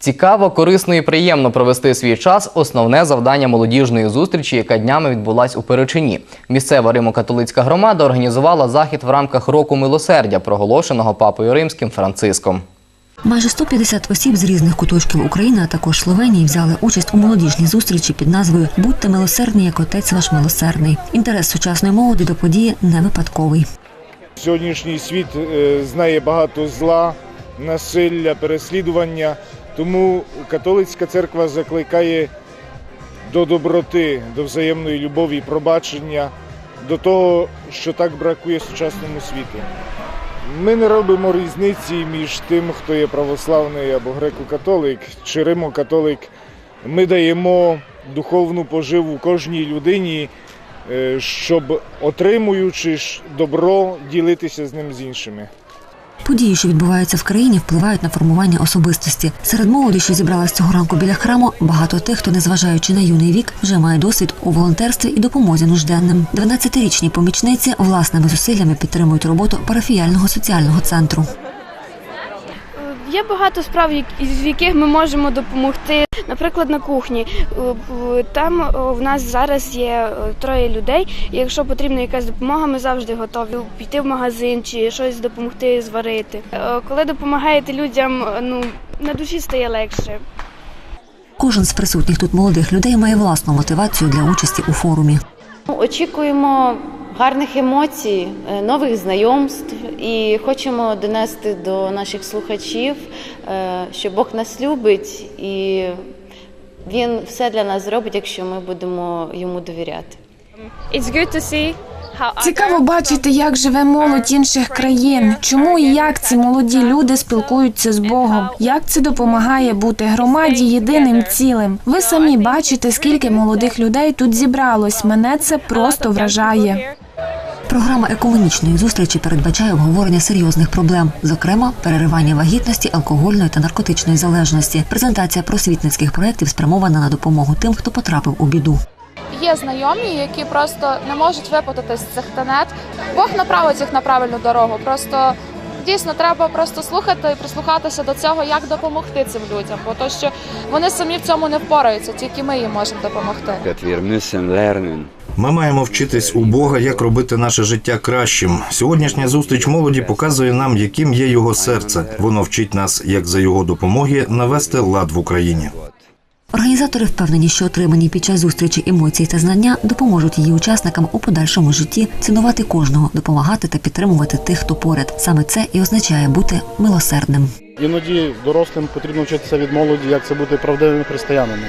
Цікаво, корисно і приємно провести свій час основне завдання молодіжної зустрічі, яка днями відбулась у Перечині. Місцева римо-католицька громада організувала захід в рамках року милосердя, проголошеного папою римським Франциском. Майже 150 осіб з різних куточків України, а також Словенії, взяли участь у молодіжній зустрічі під назвою Будьте милосердні, як отець ваш милосердний. Інтерес сучасної молоді до події не випадковий. Сьогоднішній світ е, знає багато зла, насилля, переслідування. Тому католицька церква закликає до доброти, до взаємної любові, пробачення, до того, що так бракує сучасному світу. Ми не робимо різниці між тим, хто є православний або греко-католик чи римо-католик. Ми даємо духовну поживу кожній людині, е, щоб, отримуючи добро, ділитися з ним з іншими. Події, що відбуваються в країні, впливають на формування особистості. Серед молоді, що зібралась цього ранку біля храму, багато тих, хто, незважаючи на юний вік, вже має досвід у волонтерстві і допомозі нужденним. 12-річні помічниці власними зусиллями підтримують роботу парафіяльного соціального центру. Є багато справ, з яких ми можемо допомогти. Наприклад, на кухні. Е, Там в нас зараз є е, троє людей. І якщо потрібна якась допомога, ми завжди готові піти в магазин чи щось допомогти зварити. Е, Коли допомагаєте людям, ну на душі стає легше. Кожен з присутніх тут молодих людей має власну мотивацію для участі у форумі. Очікуємо гарних емоцій, е, нових знайомств і хочемо донести до наших слухачів, е, що Бог нас любить і Він все для нас зробить, якщо ми будемо йому довіряти. It's good to see Цікаво бачити, як живе молодь інших країн. Чому і як ці молоді люди спілкуються з Богом? Як це допомагає бути громаді єдиним цілим? Ви самі бачите, скільки молодих людей тут зібралось. Мене це просто вражає. Програма економічної зустрічі передбачає обговорення серйозних проблем, зокрема переривання вагітності, алкогольної та наркотичної залежності. Презентація просвітницьких проєктів спрямована на допомогу тим, хто потрапив у біду. Є знайомі, які просто не можуть випутати з цих тенет. Бог направить їх на правильну дорогу. Просто дійсно треба просто слухати і прислухатися до цього, як допомогти цим людям, бо то, що вони самі в цьому не впораються, тільки ми їм можемо допомогти. Ми маємо вчитись у Бога, як робити наше життя кращим. Сьогоднішня зустріч молоді показує нам, яким є його серце. Воно вчить нас, як за його допомоги навести лад в Україні. Організатори впевнені, що отримані під час зустрічі емоції та знання допоможуть її учасникам у подальшому житті цінувати кожного, допомагати та підтримувати тих, хто поряд. Саме це і означає бути милосердним. Іноді дорослим потрібно вчитися від молоді, як це бути правдивими християнами.